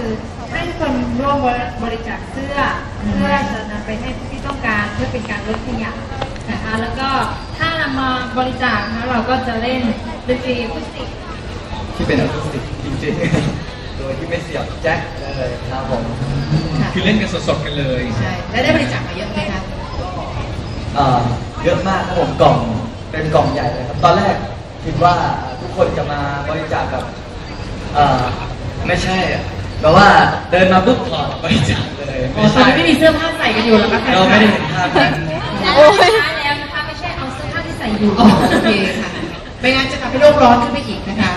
คือให้ทุกคนร่วมบริจาคเสื้อเพื่อจะนำไปให้ผู้ที่ต้องการเพื่อเป็นการลดขยะนะคะ แล้วก็ถ้านำมาบริจาคนะคะเราก็จะเล่นดนตรีอะคูสติกที่เป็นอะคูสติกจริงๆ โดยที่ไม่เสียบแจ็คเลยครับผมค่ะคือเล่นกันสดๆกันเลยใช่แล้วได้บริจาคมาเยอะไหมคะเอ่อเยอะมากครับผมกล่องเป็นกล่องใหญ่เลยครับ ตอนแรกคิดว่าทุกคนจะมาบริจาคแบบเอ่อไม่ใช่อะ แบบว่าเดินมาปุ๊บถอดบริจาคเลยอ๋อตอนนี้ไม่มีเสื้อผ้าใส่กันอยู่แล้วคะเราไม่ได้เห็นภาพนั้นและสุดท้ายแล้วนะคะไม่ใช่เอาเสื้อผ้าที่ใส่อยู่อ๋อโอเคค่ะไม่งั้นจะทำให้โลกร้อนขึ้นไปอีกนะคะ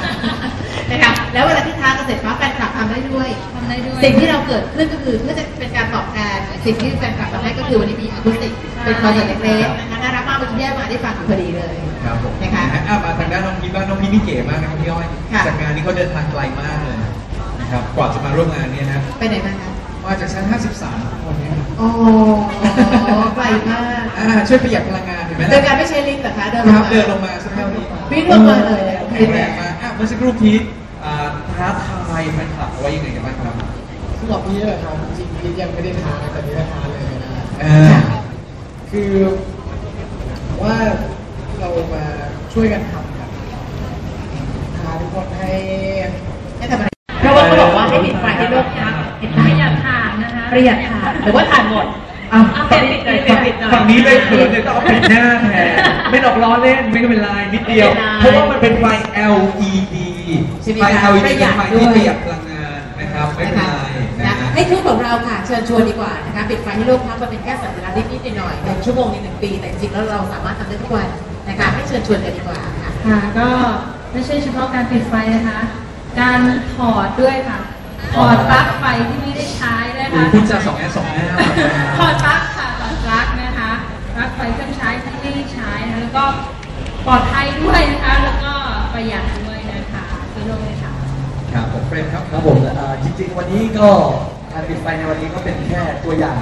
นะคะแล้วเวลาที่ท้ากันเสร็จปั๊บแฟนคลับทำได้ด้วยทำได้ด้วย สิ่งที่เราเกิดขึ้นก็คือเพื่อจะเป็นการตอบแทนสิ่งที่แฟนคลับทำให้ก็คือวันนี้มีอะคูสติกเป็นคอนเสิร์ตเล็กๆนะคะน่ารักมากวันนี้แย่มาได้ฟังอยู่พอดีเลยครับผมนะคะอะมาทางด้านน้องพีบ้างน้องพีนี่เก๋มากนะครับพี่อ้อยค่ะจากงานนี้เขาเดินทางไกลมากเลยนะ ครับกว่าจะมาร่วมงานเนี้นะไปไหนมาคะมาจากชั้น 53คนเนี้อ๋อไกลมากอ่าช่วยประหยัดพลังงานเห็นไหมเดิล่ะนการไม่ใช้ลิฟต์เหรอคะเดินคลรังบมาเดินลงมาสักเท่านี้วิ่งลงมาเลยแข็งแรงมากอะเมื่อสักครู่พีทอ่าท้าทายแฟนคลับเอาไว้ยังไงกันบ้างครับสำหรับพี่แหละครับ จริงๆพี่ยังไม่ได้ทานแต่นี่ได้ทานเลยนะเออคือว่าเรามาช่วยกันทำครับพาทุกคนให้ให้ทำอะไร ว่าให้ปิดไฟให้โลกพักเห็นไหมประหยัดถ่านนะคะประหยัดถ่านหรือว่าถ่านหมด อ้าวเอาปิดปิดหน่อยปิดหน่อย ฝั่งนี้เลยเขินเลยต้องเอาปิดหน้าแทนไม่ดอกล้อเล่นไม่เป็นไรนิดเดียวไม่เป็นไรเพราะว่ามันเป็นไฟ LED ใช่ไหมไฟ คะ LED ประหยัเป็นดไฟด้วยที่ประหยัดพลังงานนะครับไม่เป็นไรนะนะคะฮะ ให้ทูตของเราค่ะ เชิญชวนดีกว่านะคะปิดไฟให้โลกพักมันเป็นแค่สัญลักษณ์นิดๆหน่อยๆหนึ่งชั่วโมงในหนึ่งปี แต่จริงๆแล้วเราสามารถทำได้ทุกวันนะคะให้เชิญชวนกันดีกว่าค่ะ ค่ะก็ไม่ใช่เฉพาะการปิดไฟนะคะ การถอดด้วยค่ะ ถอดปลั๊กไฟที่ไม่ได้ใช้นะคะคุณจะสองแง่สองแง่ถอดปลั๊กค่ะถอดปลั๊กนะคะปลั๊กไฟเครื่องใช้ที่ไม่ได้ใช้นะคะแล้วก็ปลอดภัยด้วยนะคะ แล้วก็ประหยัดด้วยนะคะซื้อโลกเลยค่ะ ครับผมเฟรมครับ ครับผมเอ่อจริงๆ วันนี้ก็การปิดไฟในวันนี้ก็เป็นแค่ตัวอย่าง